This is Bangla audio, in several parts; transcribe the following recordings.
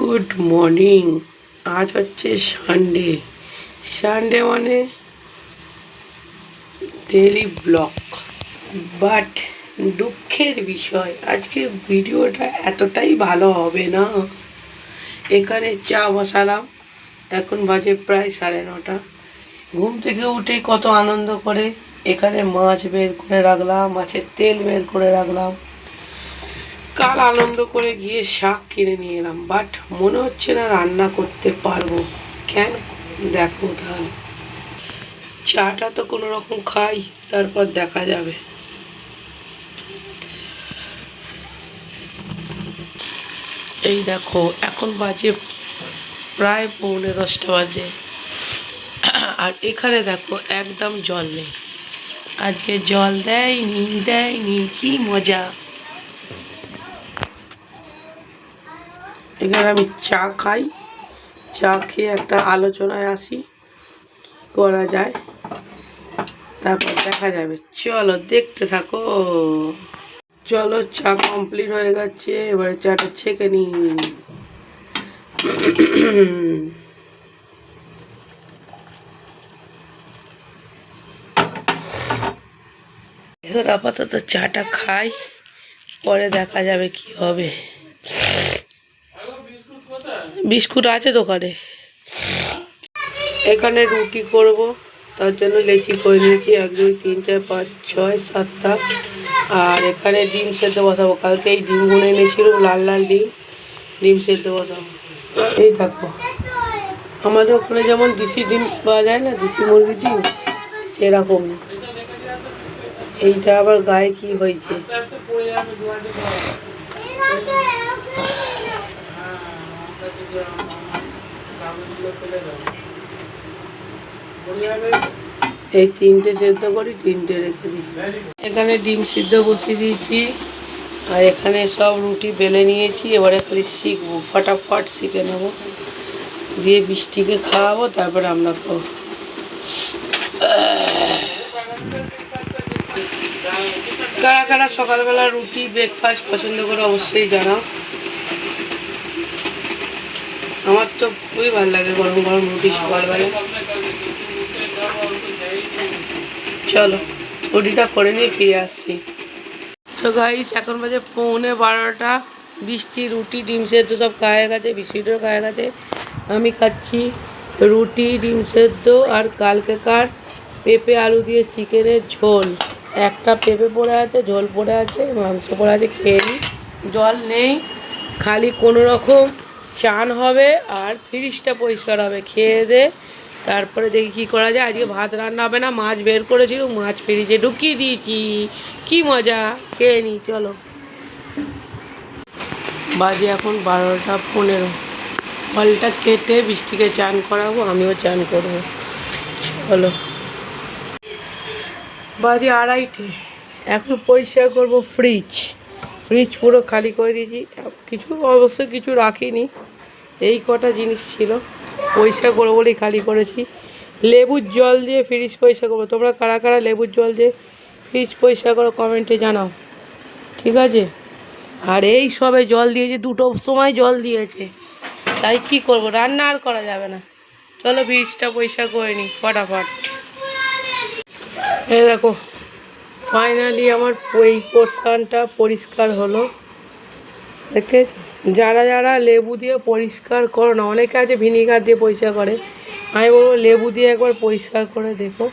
গুড মর্নিং আজ হচ্ছে সানডে সানডে মানে ডেলি ব্লক বাট দুঃখের বিষয় আজকে ভিডিওটা এতটাই ভালো হবে না? এখানে চা বসালাম। এখন বাজে প্রায় সাড়ে নটা। ঘুম থেকে উঠে কত আনন্দ করে এখানে মাছ বের করে রাখলাম, মাছের তেল বের করে রাখলাম। কাল আনন্দ করে গিয়ে শাক কিনে নিয়ে এলাম বাট মনে হচ্ছে না রান্না করতে পারব। কেন? দেখো তাহলে। চাটা তো কোনো রকম খাই, তারপর দেখা যাবে। এই দেখো, এখন বাজে প্রায় পৌনে দশটা বাজে। আর এখানে দেখো, একদম জল নেই। আজকে জল দেয়নি দেয়নি, কি মজা। এখানে আমি চা খাই। চা খেয়ে একটা আলোচনায় আসি, কি করা যায়? তারপর দেখা যাবে। চলো, দেখতে থাকো। চলো, চা কমপ্লিট হয়ে গেছে। এবারে চাটা ছেঁকে নি এখন আপাতত চাটা খাই, পরে দেখা যাবে কি হবে। বিস্কুট আছে দোকানে। এখানে রুটি করব, তার জন্য লেচি করে নিয়েছি। এক, দুই, তিন, চার, পাঁচ, ছয়, সাতটা। আর এখানে ডিম সেদ্ধ বসাবো। কালকে এই ডিম গুনে এনেছিলাম, লাল লাল ডিম। ডিম সেদ্ধ বসাবো। এই দেখো। আমাদের ওখানে যেমন দেশি ডিম পাওয়া যায় না, দেশি মুরগির ডিম, সেরকম। এইটা আবার গায়ে কি হয়েছে? এই তিনটে সেদ্ধ করি তিনটে রেখে দিই। এখানে ডিম সিদ্ধ বসিয়ে দিয়েছি। আর এখানে সব রুটি বেলে নিয়েছি। এবারে খালি শিখব। ফটাফট শিখে নেব। দিয়ে বৃষ্টিকে খাওয়াবো তারপরে আমরা খাব। কারা কারা সকালবেলা রুটি ব্রেকফাস্ট পছন্দ করে অবশ্যই জানাও। আমার তো খুবই ভালো লাগে গরম গরম রুটি সকালবেলা। চলো, রুটিটা করে নিয়ে ফিরে আসছি। তো গাইস এখন বাজে পৌনে বারোটা। বৃষ্টি, রুটি, ডিম সেদ্ধ সব খাওয়া গেছে বৃষ্টিটাও খাওয়া গেছে। আমি খাচ্ছি রুটি, ডিম সেদ্ধ আর কালকেকার পেঁপে, আলু দিয়ে চিকেনের ঝোল। একটা পেঁপে পড়ে আছে, ঝোল পড়ে আছে, মাংস পড়ে আছে, খেয়ে নিই জল নেই, খালি কোনো রকম চান হবে আর ফ্রিজটা পরিষ্কার হবে, খেয়ে দে। তারপরে দেখি কি করা যায়। আজকে ভাত রান্না হবে না, মাছ বের করেছি মাছ ফ্রিজে ঢুকিয়ে দিয়েছি। কি মজা, খেয়ে নিই চলো। বাজে এখন বারোটা পনেরো। ফলটা কেটে বৃষ্টিকে চান করাবো, আমিও চান করব। চলো। বাজে আড়াইটে। এখন পরিষ্কার করব ফ্রিজ। ফ্রিজ পুরো খালি করে দিয়েছি। কিছু, অবশ্যই কিছু রাখিনি। এই কটা জিনিস ছিল। পরিষ্কার করব বলেই খালি করেছি। লেবুর জল দিয়ে ফ্রিজ পরিষ্কার করব। তোমরা কারা কারা লেবুর জল দিয়ে ফ্রিজ পরিষ্কার করো কমেন্টে জানাও। ঠিক আছে? আর এই সবে জল দিয়েছে, দুটো সময় জল দিয়েছে। তাই কি করব? রান্না আর করা যাবে না। চলো ফ্রিজটা পরিষ্কার করে নিই, ফটাফট। এই দেখো ফাইনালি আমার এই পোর্শনটা পরিষ্কার হলো। দেখতে যারা যারা লেবু দিয়ে পরিষ্কার করো না, অনেকে আছে ভিনিগার দিয়ে পরিষ্কার করে। আমি বলব লেবু দিয়ে একবার পরিষ্কার করে দেখো।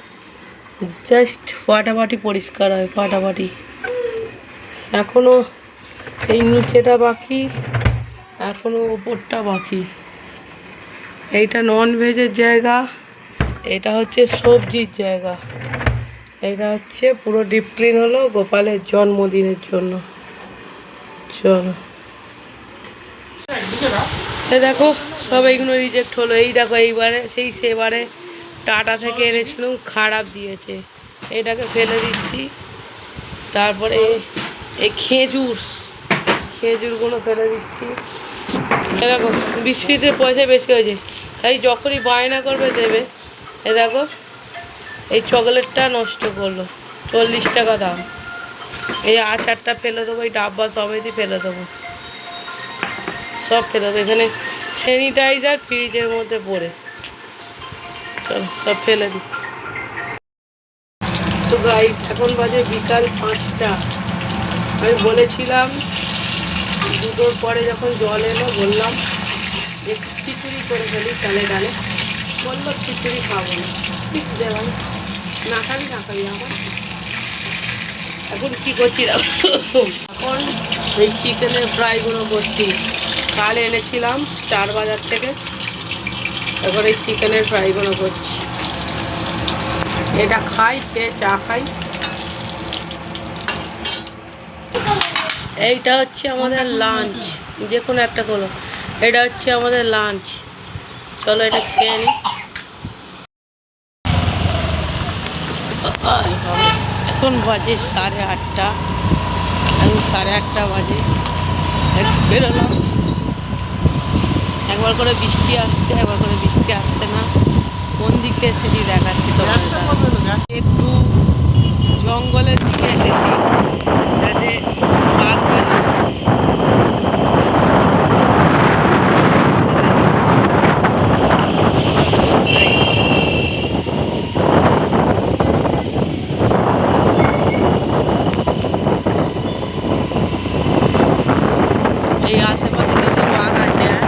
জাস্ট ফাটাফাটি পরিষ্কার হয়, ফাটাফাটি। এখনও এই নিচেটা বাকি এখনও ওপরটা বাকি। এইটা নন ভেজের জায়গা, এটা হচ্ছে সবজির জায়গা। এটা হচ্ছে পুরো ডিপ ক্লিন হলো, গোপালের জন্মদিনের জন্য। চলো। দেখো, সব এইগুলো রিজেক্ট হলো। এই দেখো, এইবারে, সেই সেবারে টাটা থেকে এনেছিলাম, খারাপ দিয়েছে। এটাকে ফেলে দিচ্ছি। তারপরে এই খেজুর, খেজুরগুলো ফেলে দিচ্ছি। এ দেখো, বিস্কুটের পয়সা বেশি হয়েছে। তাই যখনই বায়না করবে দেবে। এ দেখো এই চকলেটটা নষ্ট করল। চল্লিশ টাকা দাম। এই আচারটা ফেলে দেবো, এই ডাব্বা সমেতই ফেলে দেবো। সব ফেলে দেবো। এখানে স্যানিটাইজার ফ্রিজের মধ্যে পড়ে। চলো, সব ফেলে দিই। তো গাইস এখন বাজে বিকাল পাঁচটা। আমি বলেছিলাম, দুটোর পরে যখন জল এলো, বললাম যে খিচুড়ি করে ফেলি চালে ডালে। বলল খিচুড়ি খাব না। ঠিক দেবেন না খালি না এখন কি করছি। এখন এই চিকেনের ফ্রাইগুলো করছি। কাল এনেছিলাম স্টার বাজার থেকে। এখন এই চিকেনের ফ্রাইগুলো করছি। এটা খাই, খেয়ে চা খাই। এইটা হচ্ছে আমাদের লাঞ্চ যে কোনো একটা করো এটা হচ্ছে আমাদের লাঞ্চ চলো এটা খেয়ে নিই এখন বাজে সাড়ে আটটা। এখন সাড়ে আটটা বাজে। বেরোলাম। একবার করে বৃষ্টি আসছে, একবার করে বৃষ্টি আসছে না। কোন দিকে এসেছি দেখাচ্ছি তো একটু জঙ্গলের দিকে এসেছি, যাতে বাঘ বেরোয়। জঙ্গল side। এই আশেপাশে কিন্তু বাঘ আছে হ্যাঁ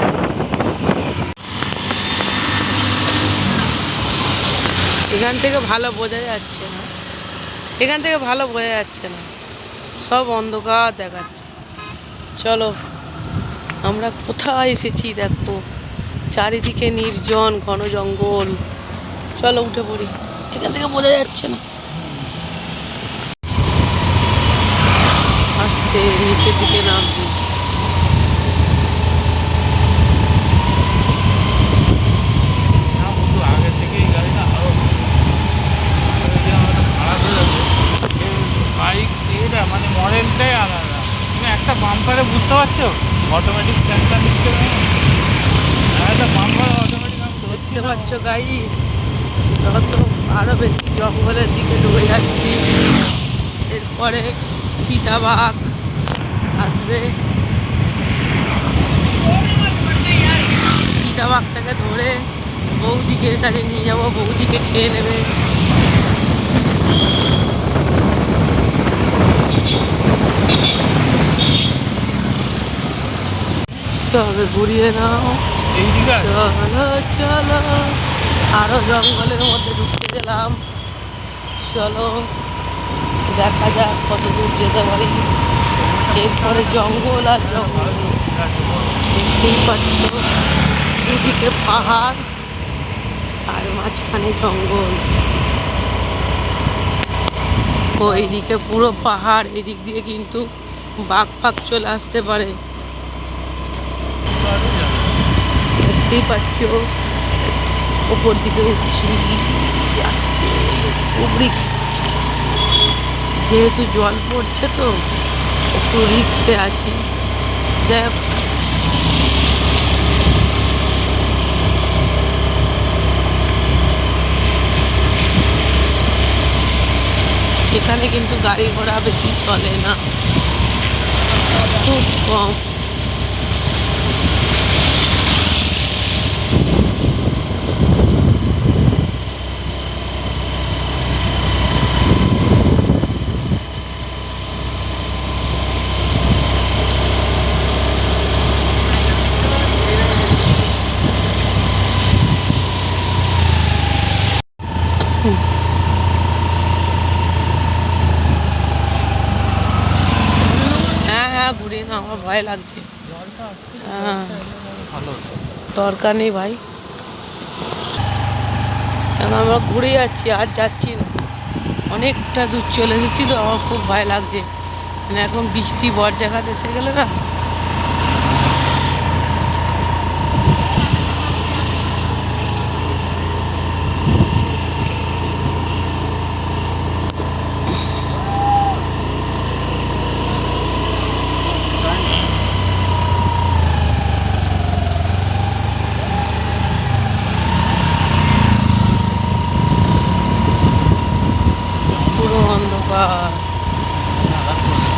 এখান থেকে ভালো বোঝা যাচ্ছে না। এখান থেকে ভালো বোঝা যাচ্ছে না। সব অন্ধকার দেখাচ্ছে। চলো, আমরা কোথায় এসেছি দেখো। চারিদিকে নির্জন ঘন জঙ্গল। চলো, উঠে পড়ি। এখান থেকে বোঝা যাচ্ছে না। আস্তে, নিচের দিকে নামছি আগে থেকেই গাড়িটা আরও খারাপ হয়ে যাবে বাইক এটা মানে মডেলটাই আলাদা তুমি একটা বাম্পারে বুঝতে পারছ অটোমেটিক সেন্টার দিচ্ছে একটা বাম্পার অটোমেটিক আমি না। পাচ্ছ গাইস যত আরও বেশি জঙ্গলের দিকে ঢুকে যাচ্ছি। এরপরে চিতাবাঘ আসবে। চিতাবাঘটাকে ধরে বৌদিকে তাকে নিয়ে যাব বৌদিকে খেয়ে নেবে। তবে ঘুরিয়ে নাও? চলো চলো। আরও জঙ্গলের মধ্যে ঢুকতে গেলাম। চলো দেখা যাক কত দূর যেতে পারি। এরপরে জঙ্গল আর জঙ্গল। দেখতেই পাচ্ছ দুদিকে পাহাড় আর মাঝখানে জঙ্গল। ও এইদিকে পুরো পাহাড় এদিক দিয়ে কিন্তু বাঘ ফাঘ চলে আসতে পারে। দেখতেই পাচ্ছ ওপর দিকে উঠছি আস্তে খুব রিক্স যেহেতু জল পড়ছে তো একটু রিক্সে আছি যাই হোক, এখানে কিন্তু গাড়ি ঘোড়া বেশি চলে না খুব কম হ্যাঁ হ্যাঁ ঘুরিয়ে ভয় লাগছে। হ্যাঁ। দরকার নেই ভাই। কেন আমরা ঘুরে যাচ্ছি, আর যাচ্ছি না। অনেকটা দূর চলে এসেছি তো, আমার খুব ভয় লাগছে। মানে এখন বৃষ্টি বর জায়গাতে এসে গেলে না পুরো অন্ধকার নাগাদ করে।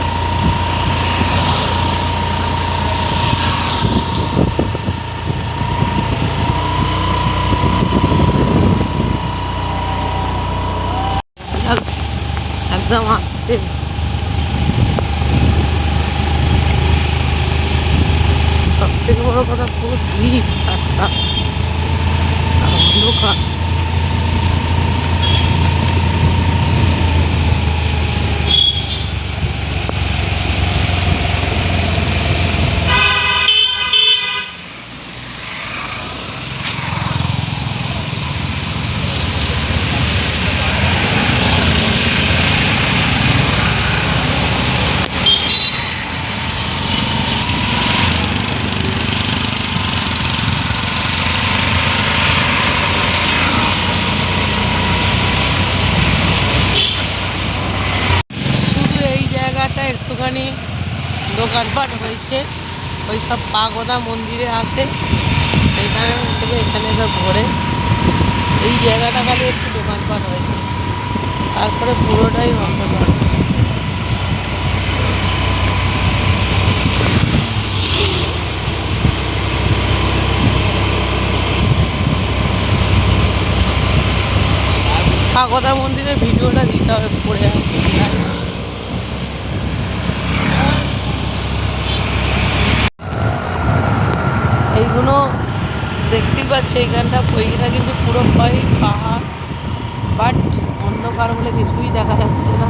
একদম আসতে সব থেকে বড় কথা পুরো স্লিপ রাস্তা আর অন্ধকার শুধু এই জায়গাটা একটুখানি দোকানপাট হয়েছে। ওই সব পাগোদা মন্দিরে আসে সেইখানে থেকে এখানে এসে ঘোরে। এই জায়গাটা খালি একটু দোকানপাট হয়েছে। তারপরে পুরোটাই অন্ধকার। পাগোদা মন্দিরের ভিডিওটা দিতে হবে, পড়ে আছে। এইগুলো দেখতেই পাচ্ছি, এইখানটা এইখানটা কিন্তু পুরো ভয় পাহাড়, বাট অন্ধকার বলে কিছুই দেখা যাচ্ছে না।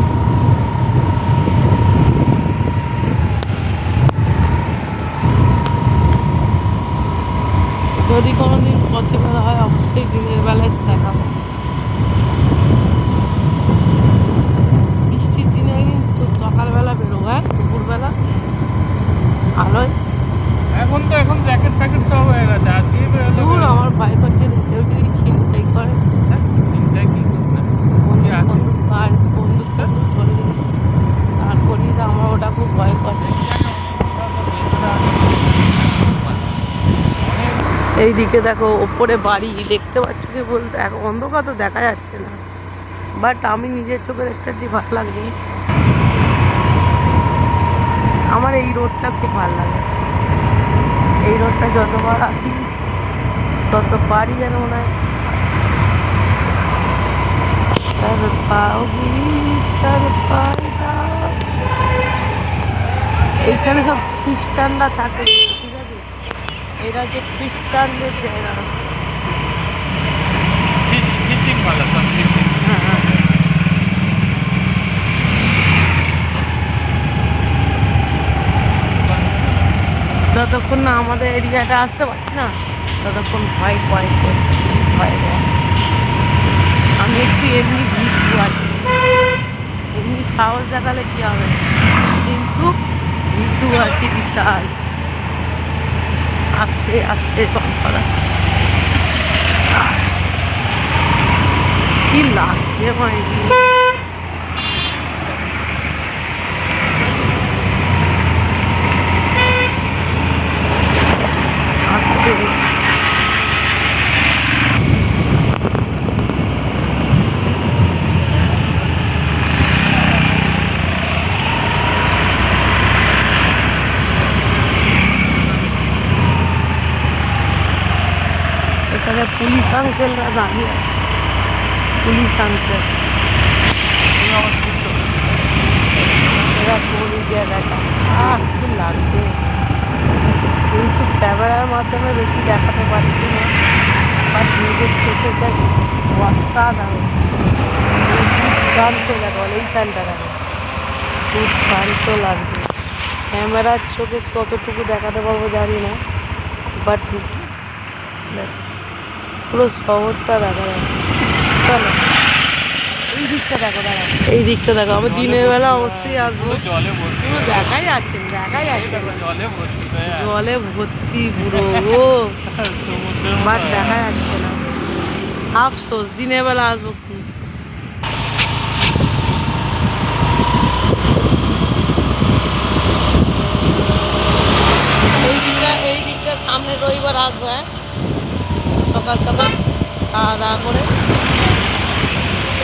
যদি কোনো দিন পসিবল হয়, অবশ্যই দিনের বেলায় দেখাবো বৃষ্টির দিনে কিন্তু সকালবেলা বেরোবো হ্যাঁ? দুপুরবেলা? আলোয়। এখন তো এখন জ্যাকেট ফ্যাকেট সব হয়ে গেছে। বেরোতে দূর আমার ভয় করছে কেউ যদি ছিনতাই করে। চিন্তায় কি করতে বন্দুক আর বন্দুক টন্দুক ধরে যদি আমার ওটা খুব ভয় করে এই দিকে দেখো ওপরে বাড়ি দেখতে পাচ্ছ কি বলতে এখন অন্ধকার তো দেখা যাচ্ছে না। বাট আমি নিজের চোখে দেখতে পাচ্ছি ভালো লাগছে আমার এই রোডটা খুব ভালো লাগে। এই রোডটা যতবার আসি ততবারই যেন মনে হয়। তার পায়দা এইখানে সব খ্রিস্টানরা থাকে, ঠিক আছে? এটা হচ্ছে খ্রিস্টানদের জায়গা। ফিশ ভালো সব ফিশিং হ্যাঁ হ্যাঁ যতক্ষণ না আমাদের এরিয়াটা আসতে পারছি না, ততক্ষণ ভয় ভয় করছি, ভয় ভয়। আমি একটু এমনি ভিড় আছি এমনি সাহস দেখালে কি হবে? কিন্তু ভিড়ু আছি বিশাল। আস্তে আস্তে কম করাচ্ছি কি লাগছে মাইরি আস্তে এখানে পুলিশ আঙ্কেলরা দাঁড়িয়ে আছে পুলিশ আঙ্কেল এরা পুলিশ জায়গাটা আহ, কি লাগছে কিন্তু ক্যামেরার মাধ্যমে বেশি দেখাতে পারছি না। বাট নিজের চোখে দেখ অসাধারণ। দুর্দান্ত দেখো এইখানটা দেখো দুর্দান্ত লাগছে ক্যামেরার চোখে কতটুকু দেখাতে পারব জানি না বাট পুরো শহরটা দেখা যাচ্ছে। চলো এই দিকটা দেখো দাঁড়া এই দিকটা দেখো আমি দিনের বেলা অবশ্যই আসব। পুরো জলে ভর্তি দেখাই যাচ্ছে না, দেখাই যাচ্ছে। জলে ভর্তি আছে। জলে ভর্তি পুরো ও। বাট দেখা যাচ্ছে। না। আফসোস দিনের বেলা আসব কি এই দিকটা এই দিকটা সামনে রবিবার আসব হ্যাঁ? সকাল সকাল খাওয়া দাওয়া করে।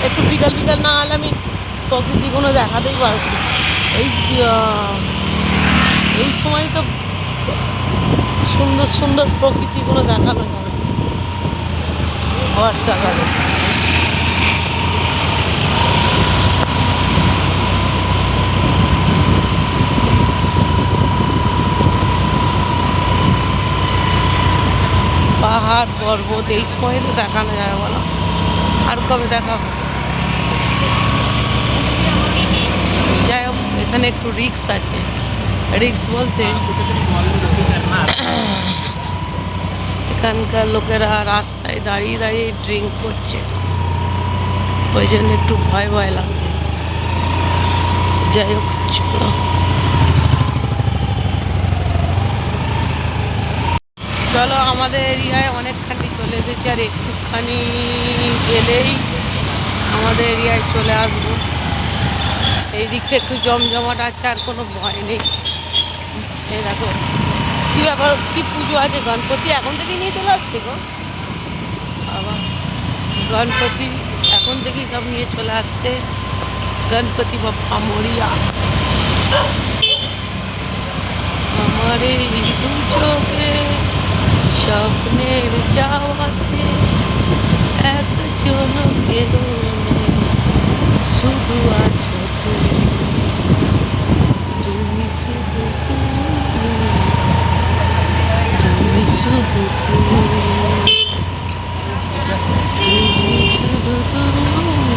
একটু বিকাল বিকাল না হলে আমি প্রকৃতি কোনো দেখাতেই পারব। এই এই সময় তো সুন্দর সুন্দর প্রকৃতিগুলো দেখানো যাবে। বর্ষাকালে পাহাড়, পর্বত, এই সময় তো দেখানো যাবে বলো। আর কবে দেখাবো? যাই হোক, এখানে একটু রিক্স আছে। রিক্স বলতে এখানকার লোকেরা রাস্তায় দাঁড়িয়ে দাঁড়িয়ে ড্রিঙ্ক করছে। ওই জন্য একটু ভয় ভয় লাগছে। যাই হোক, চলো। চলো আমাদের এরিয়ায় অনেকখানি চলে এসেছি আর একটুখানি গেলেই আমাদের এরিয়ায় চলে আসব। এই দিকটা একটু জমজমাট আছে, আর কোনো ভয় নেই। এই দেখো, কী ব্যাপার, কী পুজো আছে? গণপতি এখন থেকে নিয়ে চলে আসছে গো? আবার গণপতি এখন থেকেই সব নিয়ে চলে আসছে। গণপতি বাপ্পা মরিয়া। আমার এই দু চোখে স্বপ্নের যাওয়াতে একজন কেউ শুধু আছো তুমি তুমি শুধু তুমি তুমি শুধু তুমি তুমি শুধু তুমি।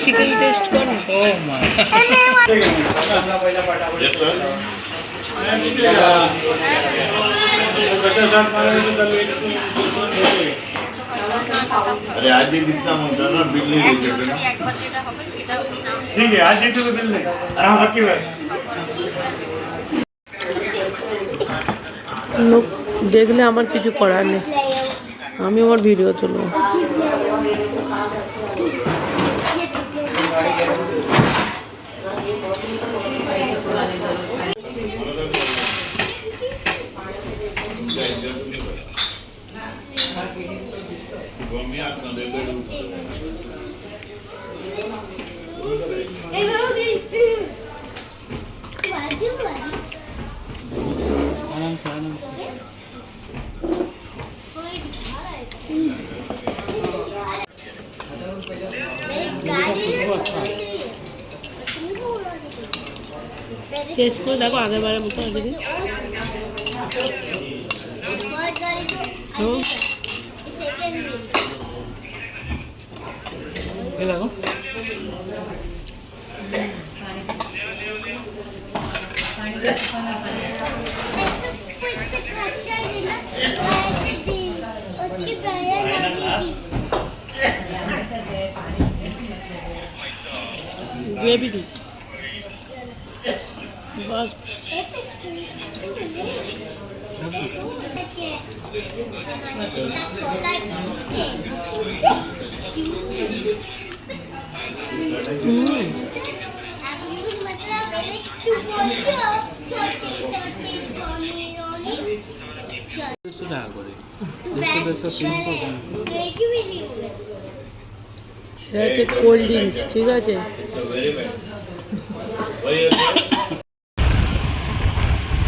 चिकन टेस्ट कर अरे आज कितना म्हणता ना बिल नाही ठीक है आज येतो बिल नहीं अरे हा बाकी লোক দেখলে আমার কিছু করার নেই। আমি আমার ভিডিও তুলবো। ये स्कूल देखो आगे बारे में बताओ दीदी हो ये देखो पानी Baby değil. Bas. Hmm. টাকা করে দেড়শো দেড়শো তিনশো এটা কোল্ড ড্রিঙ্কস ঠিক আছে?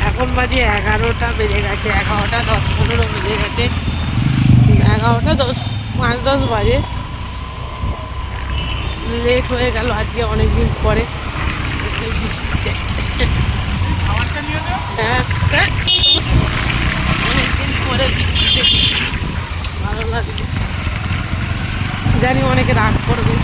এখন বাজে এগারোটা বেজে গেছে, এগারোটা দশ, পনেরো বেজে গেছে। এগারোটা দশ, পাঁচ দশ বাজে। লেট হয়ে গেল আজকে অনেক দিন পরে। বৃষ্টিতে হ্যাঁ অনেকদিন পরে বৃষ্টিতে। ভালো লাগছে। জানি অনেকে রাগ করবে